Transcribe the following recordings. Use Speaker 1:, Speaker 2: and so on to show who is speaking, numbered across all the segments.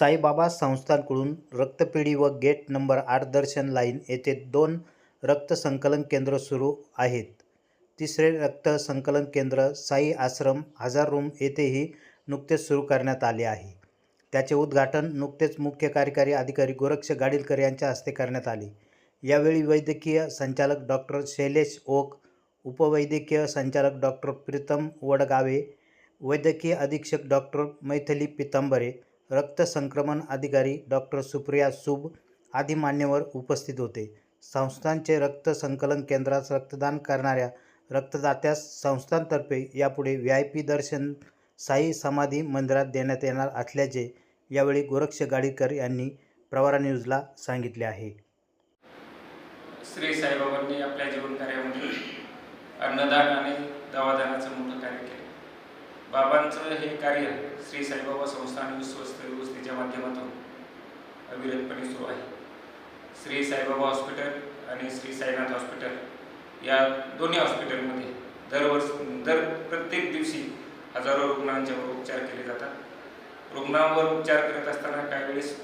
Speaker 1: साईबाबा संस्थानकडून रक्तपेढी व gate number आठ दर्शन लाईन येथे दोन रक्त संकलन केंद्र सुरू आहेत. तिसरे रक्त संकलन केंद्र साई आश्रम हजार रूम येथेही नुकतेच सुरू करण्यात आले आहे. त्याचे उद्घाटन नुकतेच मुख्य कार्यकारी अधिकारी गोरक्ष गाडीलकर यांच्या हस्ते करण्यात आले. यावेळी वैद्यकीय संचालक डॉक्टर शैलेश ओक उपवैद्यकीय संचालक डॉक्टर प्रीतम वडगावे वैद्यकीय अधीक्षक डॉक्टर मैथिली पितांबरे रक्त संक्रमण अधिकारी डॉक्टर सुप्रिया सुब आदी मान्यवर उपस्थित होते. संस्थांचे रक्त संकलन केंद्रास रक्तदान करणाऱ्या रक्तदात्यास संस्थांतर्फे यापुढे व्ही आय पी दर्शन साई समाधी मंदिरात देण्यात येणार असल्याचे यावेळी गोरक्ष गाडीकर यांनी प्रवारा न्यूजला सांगितले आहे.
Speaker 2: श्री साईबाबांनी आपल्या जीवन कार्यामध्ये अन्नदान आणि दवादानाचं मोठं कार्य केलं. बाबांचं हे कार्य श्री साईबाबा संस्थान विश्वस्त व्यवस्थेच्या माध्यमातून अविरतपणे सुरू आहे. श्री साईबाबा हॉस्पिटल आणि श्री साईनाथ हॉस्पिटल या दोन्ही हॉस्पिटलमध्ये दरवर्ष दर प्रत्येक दिवशी हजारो रुग्णांच्यावर उपचार केले जातात. रुग्णांवर उपचार करत असताना काही वेळेस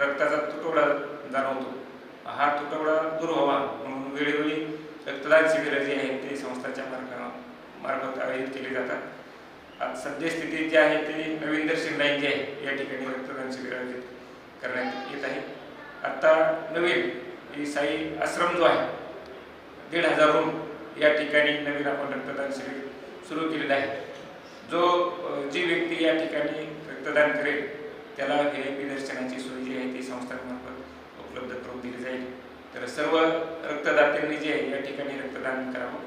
Speaker 2: रक्ताचा तुटवडा जाणवतो. हा तुटवडा दूर व्हावा म्हणून वेळोवेळी रक्तदान शिबिरं जी आहेत ते संस्थाच्या मार्गा मार्फत आयोजित केली जातात. सद्यस्थिती सद्यस्थितीत आहे ती रवींद्र दर्शन आहे. या ठिकाणी रक्तदान शिबिर आयोजित करण्यात येत आहे. आत्ता नवीन ही साई आश्रम जो आहे दीड हजार रूम या ठिकाणी नवीन आपण रक्तदान शिबिर सुरू केलेलं आहे. जो जी व्यक्ती या ठिकाणी रक्तदान करेल त्याला व्ही आय पी दर्शनाची सोय जी आहे ती संस्थांमार्फत उपलब्ध करून दिली जाईल. तर सर्व रक्तदात्यांनी जे आहे या ठिकाणी रक्तदान करावं.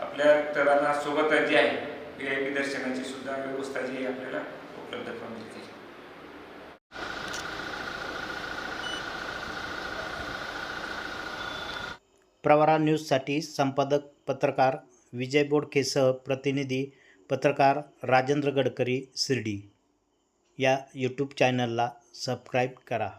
Speaker 2: आपल्या रक्तदानासोबत जे आहे व्ही आय पी दर्शनाची सुद्धा व्यवस्था जी आहे आपल्याला उपलब्ध करून दिली जाईल
Speaker 1: प्रवारा न्यूजसाठी संपादक पत्रकार विजय बोडकेसह प्रतिनिधी पत्रकार राजेंद्र गडकरी शिर्डी. या यूट्यूब चॅनलला सबस्क्राईब करा.